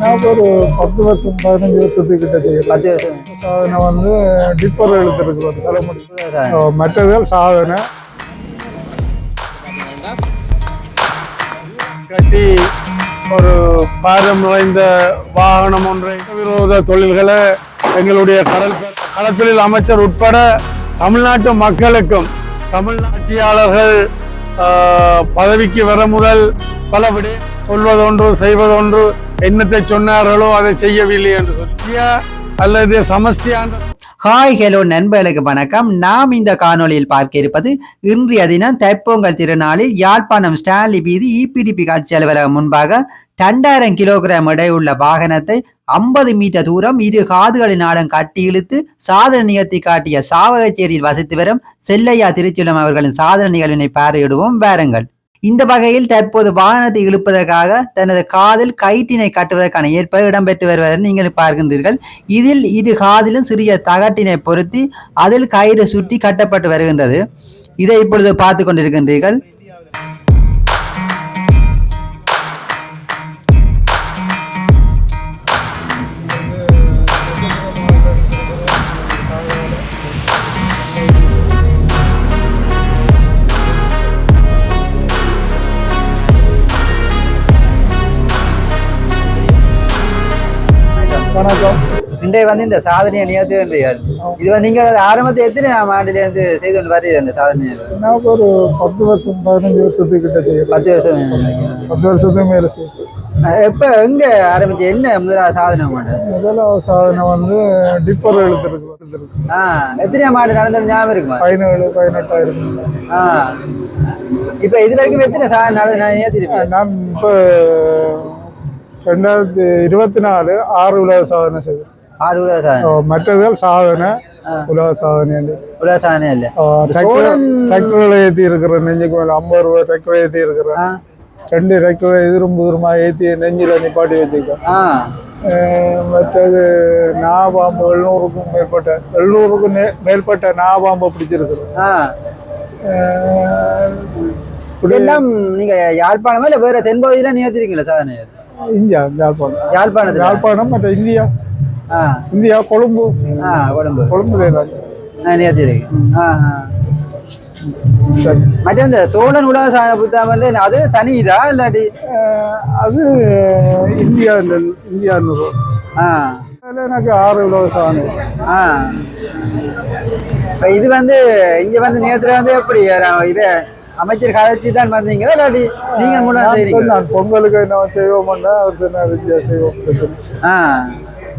நான் ஒரு பத்து வருஷம் பதினஞ்சு வருஷத்துக்கிட்ட செய்யறேன் பத்து வருஷம். சாதனை வந்து டிப்பர் எழுத்துருக்கு தலைமுடி சாதனை. ஓ, மற்றதுகள் சாதனை. கட்டி ஒரு பாரம் நிறைந்த வாகனம் ஒன்றை விரோத தொழில்களை எங்களுடைய கடல் கடத்தொழில் அமைச்சர் உட்பட தமிழ்நாட்டு மக்களுக்கும் தமிழ்நாட்சியாளர்கள் ஆஹ், பதவிக்கு வர முதல் பல விட சொல்வதொன்று செய்வதொன்று என்னத்தை சொன்னார்களோ அதை செய்யவில்லை என்று சொல்லியா? அல்லது சமஸ்யான் ஹாய் ஹலோ நண்பர்களுக்கு வணக்கம். நாம் இந்த காணொளியில் பார்க்க இருப்பது இன்றைய தினம் தைப்பொங்கல் திருநாளில் யாழ்ப்பாணம் ஸ்டான்லி வீதி இபிடிபி காட்சி அலுவலகம் முன்பாக ரெண்டாயிரம் கிலோகிராம் எடையுள்ள வாகனத்தை ஐம்பது மீட்டர் தூரம் இரு காதுகளினாலும் கட்டி இழுத்து சாதனை நிகழ்த்தி காட்டிய சாவகச்சேரியில் வசித்து வரும் செல்லையா திருச்சுலம் அவர்களின் சாதனை நிகழ்வினை பார்வையிடுவோம். வாருங்கள். இந்த வகையில் தற்போது வாகனத்தை இழுப்பதற்காக தனது காதில் கயிற்றினை கட்டுவதற்கான ஏற்பாடு இடம்பெற்று வருவதை நீங்கள் பார்க்கின்றீர்கள். இதில் இரு காதிலும் சிறிய தகட்டினை பொருத்தி அதில் கயிறு சுற்றி கட்டப்பட்டு வருகின்றது. இதை இப்பொழுது பார்த்து கொண்டிருக்கின்றீர்கள். இன்றைய வந்து இந்த சாதனையை நிகழ்த்துகின்றீர்கள் இது வந்து நீங்கள் ஆரம்பத்தை எத்தனை ஆண்டிலிருந்து செய்து கொண்டு வரீர்கள் இந்த சாதனையை? நான் ஒரு பத்து வருஷம் பதினஞ்சு வருஷத்துக்கிட்ட செய்யறேன் பத்து வருஷம். பத்து வருஷத்துக்கு மேலே செய்யறேன் எப்போ எங்க ஆரம்பிச்சு என்ன முதலாவது சாதனை மாட்டது முதலாவது சாதனை வந்து டிப்பர் எழுத்துருக்கு ஆ எத்தனையாம் ஆண்டு நடந்த ஞாபகம் இருக்குமா? பதினேழு பதினெட்டாயிரம். ஆ. இப்போ இது வரைக்கும் எத்தனை சாதனை நடந்து நான் ஏற்றிருப்பேன் நான் இப்போ ரெண்டாயிரத்தி இருபத்தி நாலு ஆறு உலக சாதனை செய்தேன். மற்றதுகள் சாதனை உலக சாதனை உலக சாதனை இல்லை டிராக்டர் டிராக்டர்களை ஏற்றி இருக்கிறேன் நெஞ்சுக்கு மேலே ஐம்பது ரூபா டிராக்டரை ஏற்றி இருக்கிறேன் ரெண்டு டிராக்டரை எதிரும் புதிருமா ஏற்றி நெஞ்சில் நிப்பாட்டி வச்சுருக்கேன் மற்றது நாபாம்பு எழுநூறுக்கும் மேற்பட்ட எழுநூறுக்கும் நே- மேற்பட்ட நாபாம்பை பிடிச்சிருக்கிறோம் இதெல்லாம் நீங்க யாழ்ப்பாணமா இல்ல வேற தென்பகுதியில நிகழ்த்திருக்கீங்களா சாதனை இந்தியா யாழ்ப்பாணம் யாழ்ப்பாணத்துல யாழ்ப்பாணம் மற்ற இந்தியா இந்தியா கொழும்பு. நிகழ்த்திருக்கேன் ஆ ஆ சரி. மற்ற இந்த சோழன் உலக சாதனை புத்தகம் அது தனி இதா இல்லாட்டி? அது இந்தியா இந்தியா ஆ. அதில் எனக்கு ஆறு உலக சாதனை. ஆ. இப்ப இது வந்து இங்க வந்து நேரத்துல வந்து எப்படி இது அமைச்சர் கதைச்சி தான் வந்தீங்களா இல்லாட்டி நீங்க மூலம் நான் செய்றீங்க சொன்னான் பொங்கலுக்கு என்ன செய்வோம்னா அவர் சொன்னார் இந்தியா செய்வோம். ஆ.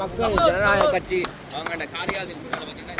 மக்கள் ஜனநாயக கட்சி அவங்க காரியாலயத்துக்கு முன்னால பார்த்தீங்கன்னா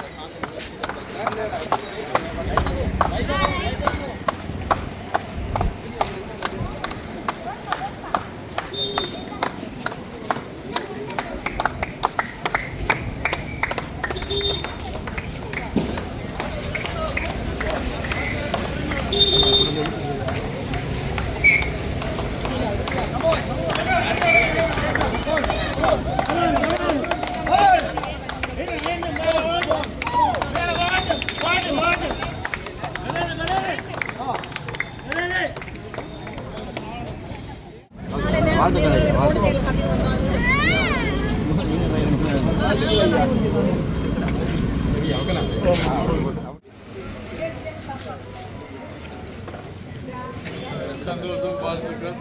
சந்தோஷம் வாழ்த்துக்கள்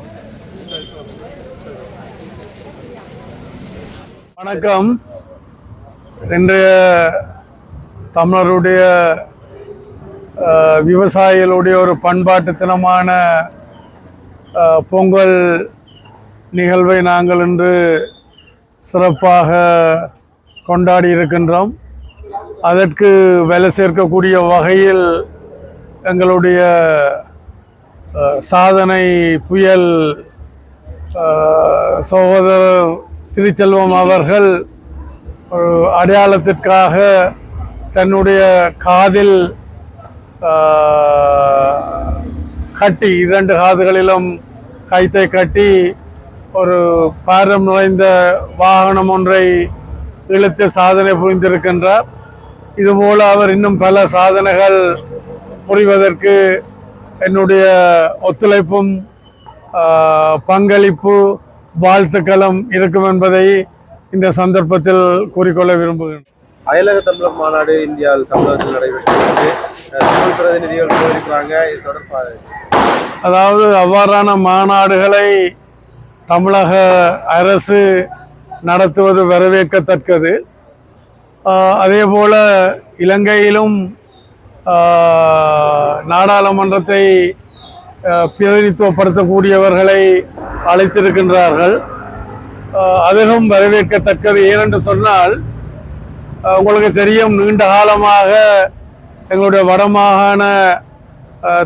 வணக்கம். இன்றைய தமிழருடைய விவசாயிகளுடைய ஒரு பண்பாட்டு தினமான பொங்கல் நிகழ்வை நாங்கள் இன்று சிறப்பாக கொண்டாடி இருக்கின்றோம். அதற்கு வேலை சேர்க்கக்கூடிய வகையில் எங்களுடைய சாதனை புயல் சகோதரர் திருச்செல்வம் அவர்கள் அடையாளத்திற்காக தன்னுடைய காதில் கட்டி இரண்டு காதுகளிலும் கைத்தை கட்டி ஒரு பாரம் நிறைந்த வாகனம் ஒன்றை இழுத்து சாதனை புரிந்திருக்கின்றார். இதுபோல அவர் இன்னும் பல சாதனைகள் புரிவதற்கு என்னுடைய ஒத்துழைப்பும் பங்களிப்பு வாழ்த்துக்களும் இருக்கும் என்பதை இந்த சந்தர்ப்பத்தில் கூறிக்கொள்ள விரும்புகிறேன். அயலக தமிழர் மாநாடு இந்தியாவில் தமிழகத்தில் நடைபெற்றது. தமிழ் பிரதிநிதிகள் போயிருக்கிறாங்க இது தொடர்பாக. அதாவது அவ்வாறான மாநாடுகளை தமிழக அரசு நடத்துவது வரவேற்கத்தக்கது. அதே போல் இலங்கையிலும் நாடாளுமன்றத்தை பிரதிநிதித்துவப்படுத்தக்கூடியவர்களை அழைத்திருக்கின்றார்கள். அதுவும் வரவேற்கத்தக்கது. ஏனென்று சொன்னால் உங்களுக்கு தெரியும் நீண்ட காலமாக எங்களுடைய வடமாகாண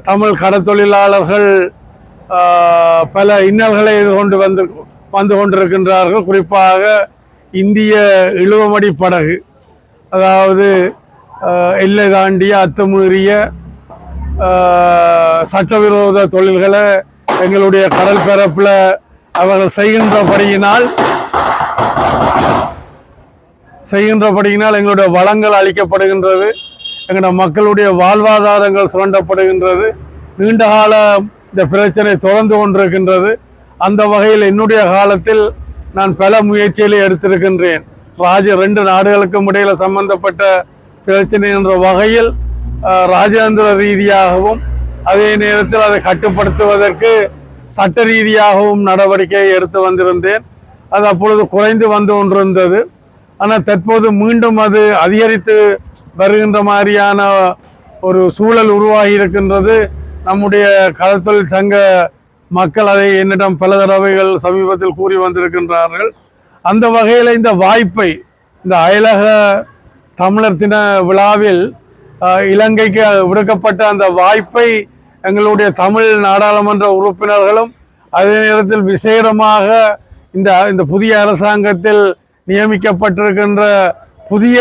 தமிழ் கடத்தொழிலாளர்கள் பல இன்னல்களை எதிர்கொண்டு வந்து வந்து கொண்டிருக்கின்றார்கள். குறிப்பாக இந்திய இழுவமடி படகு. அதாவது எல்லை தாண்டிய அத்துமீறிய சட்டவிரோத தொழில்களை எங்களுடைய கடல் பரப்பில் அவர்கள் செய்கின்றபடியினால் செய்கின்றபடியினால் எங்களுடைய வளங்கள் அளிக்கப்படுகின்றது. எங்களுடைய மக்களுடைய வாழ்வாதாரங்கள் சுரண்டப்படுகின்றது. நீண்டகால இந்த பிரச்சனை தொடர்ந்து கொண்டிருக்கின்றது. அந்த வகையில் என்னுடைய காலத்தில் நான் பல முயற்சிகளை எடுத்திருக்கின்றேன். ராஜ ரெண்டு நாடுகளுக்கும் இடையில சம்பந்தப்பட்ட பிரச்சனை என்ற வகையில் அஹ், ராஜதந்திர ரீதியாகவும் அதே நேரத்தில் அதை கட்டுப்படுத்துவதற்கு சட்ட ரீதியாகவும் நடவடிக்கை எடுத்து வந்திருந்தேன். அது அப்பொழுது குறைந்து வந்து கொண்டிருந்தது. ஆனால் தற்போது மீண்டும் அது அதிகரித்து வருகின்ற மாதிரியான ஒரு சூழல் உருவாகி இருக்கின்றது. நம்முடைய கடத்தொழில் சங்க மக்கள் அதை என்னிடம் பல தடவைகள் சமீபத்தில் கூறி வந்திருக்கின்றார்கள். அந்த வகையில் இந்த வாய்ப்பை இந்த அயலக தமிழர் தின விழாவில் இலங்கைக்கு விடுக்கப்பட்ட அந்த வாய்ப்பை எங்களுடைய தமிழ் நாடாளுமன்ற உறுப்பினர்களும் அதே நேரத்தில் விசேடமாக இந்த இந்த புதிய அரசாங்கத்தில் நியமிக்கப்பட்டிருக்கின்ற புதிய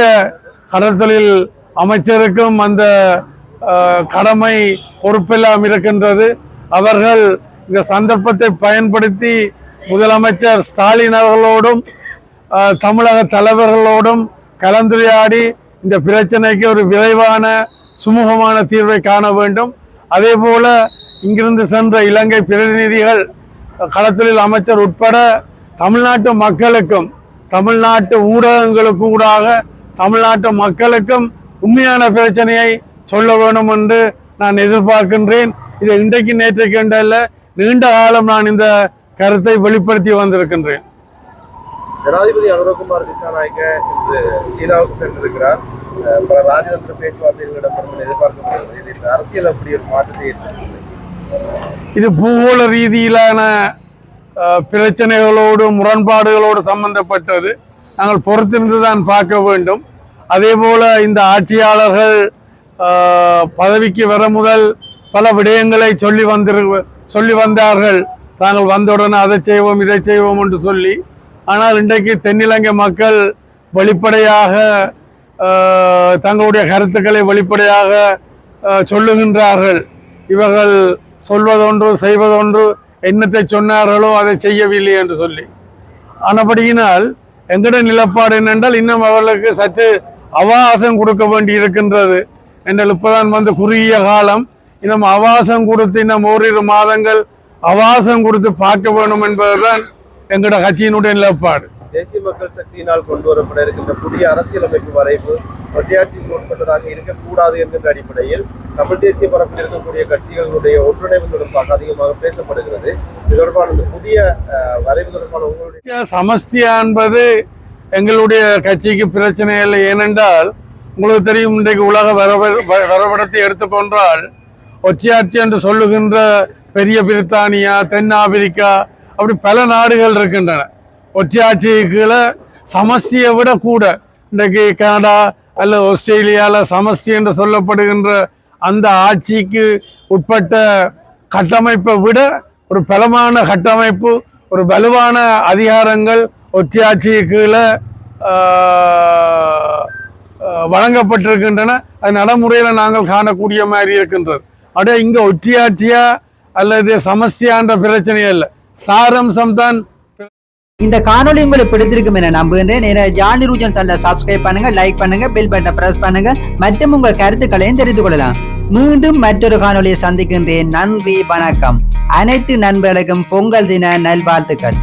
கடற்தொழில் அமைச்சருக்கும் அந்த கடமை பொறுப்பெல்லாம் இருக்கின்றது. அவர்கள் இந்த சந்தர்ப்பத்தை பயன்படுத்தி முதலமைச்சர் ஸ்டாலின் அவர்களோடும் தமிழக தலைவர்களோடும் கலந்துரையாடி இந்த பிரச்சனைக்கு ஒரு விரைவான சுமூகமான தீர்வை காண வேண்டும். அதே போல இங்கிருந்து சென்ற இலங்கை பிரதிநிதிகள் களத்தொழில் அமைச்சர் உட்பட தமிழ்நாட்டு மக்களுக்கும் தமிழ்நாட்டு ஊடகங்களுக்கு ஊடாக தமிழ்நாட்டு மக்களுக்கும் உண்மையான பிரச்சனையை சொல்ல வேண்டும் என்று நான் எதிர்பார்க்கின்றேன். இது இன்றைக்கு நேற்றைக்கு என்றல்ல நீண்ட காலம் நான் இந்த கருத்தை வெளிப்படுத்தி வந்திருக்கின்றேன். ஜனாதிபதி அனுரகுமார் திசாநாயக்க இன்று சீனாவுக்கு சென்றிருக்கிறார். பல ராஜதந்திர பேச்சுவார்த்தைகள் இடம்பெறும் எதிர்பார்க்கப்படுகிறது. இது அரசியல் அப்படி ஒரு மாற்றத்தை ஏற்படுத்துகிறது. இது பூகோள ரீதியிலான பிரச்சனைகளோடு முரண்பாடுகளோடு சம்பந்தப்பட்டது. நாங்கள் பொறுத்திருந்து தான் பார்க்க வேண்டும். அதே போல இந்த ஆட்சியாளர்கள் பதவிக்கு வர முதல் பல விடயங்களை சொல்லி வந்திரு சொல்லி வந்தார்கள். தாங்கள் வந்தவுடனே அதை செய்வோம் இதை செய்வோம் என்று சொல்லி. ஆனால் இன்றைக்கு தென்னிலங்கை மக்கள் வெளிப்படையாக தங்களுடைய கருத்துக்களை வெளிப்படையாக சொல்லுகின்றார்கள். இவர்கள் சொல்வதொன்று செய்வதொன்று என்னத்தை சொன்னார்களோ அதை செய்யவில்லை என்று சொல்லி. ஆனபடியினால் எங்கட நிலப்பாடு என்னென்றால் இன்னும் அவர்களுக்கு சற்று அவகாசம் கொடுக்க வேண்டி இருக்கின்றது என்றால் இப்பதான் வந்து குறுகிய காலம். இன்னும் அவகாசம் கொடுத்து இன்னும் ஓரிரு மாதங்கள் அவகாசம் கொடுத்து பார்க்க வேண்டும் என்பதுதான் எங்களோட கட்சியினுடைய நிலப்பாடு. தேசிய மக்கள் சக்தியினால் கொண்டு வரப்பட இருக்கின்ற புதிய அரசியலமைப்பு வரைவு ஒற்றையாட்சிக்கு உட்பட்டதாக இருக்கக்கூடாது என்கின்ற அடிப்படையில் தமிழ் தேசிய பரப்பில் இருக்கக்கூடிய கட்சிகளுடைய ஒன்றிணைவு தொடர்பாக அதிகமாக பேசப்படுகிறது. இது தொடர்பான இந்த புதிய வரைவு தொடர்பான உங்களுடைய சமஸ்தியா என்பது எங்களுடைய கட்சிக்கு பிரச்சனை இல்லை. ஏனென்றால் உங்களுக்கு தெரியும் இன்றைக்கு உலக வரவ- வ- போன்றால் ஒற்றையாட்சி என்று சொல்லுகின்ற பெரிய பிரித்தானியா தென் ஆப்பிரிக்கா அப்படி பல நாடுகள் இருக்கின்றன. ஒற்றையாட்சிக்கு சமஸ்தியை விட கூட இன்றைக்கு கனடா அல்ல ஆஸ்திரேலியாவில் சமஸ்தி என்று சொல்லப்படுகின்ற அந்த ஆட்சிக்கு உட்பட்ட கட்டமைப்பை விட ஒரு பலமான கட்டமைப்பு ஒரு வலுவான அதிகாரங்கள் ஒற்றையாட்சி வழங்கப்பட்டிருக்கின்றன. அது நடைமுறையில் நாங்கள் காணக்கூடிய மாதிரி இருக்கின்றது. அப்படியே இங்கே ஒற்றியாட்சியா அல்லது சமஸ்யான்ற பிரச்சனை அல்ல சாரம்சம் தான் இந்த காணொளி உங்களுக்கு பிடித்திருக்கும் என நம்புகின்றேன். நேர ஜானி ரூஜன் சேனலை சப்ஸ்கிரைப் பண்ணுங்க லைக் பண்ணுங்க பெல் பட்டனை பிரஸ் பண்ணுங்க. மற்றும் உங்கள் கருத்துக்களையும் தெரிந்து கொள்ளலாம். மீண்டும் மற்றொரு காணொலியை சந்திக்கின்றேன். நன்றி வணக்கம். அனைத்து நண்பர்களுக்கும் பொங்கல் தின நல்வாழ்த்துக்கள்.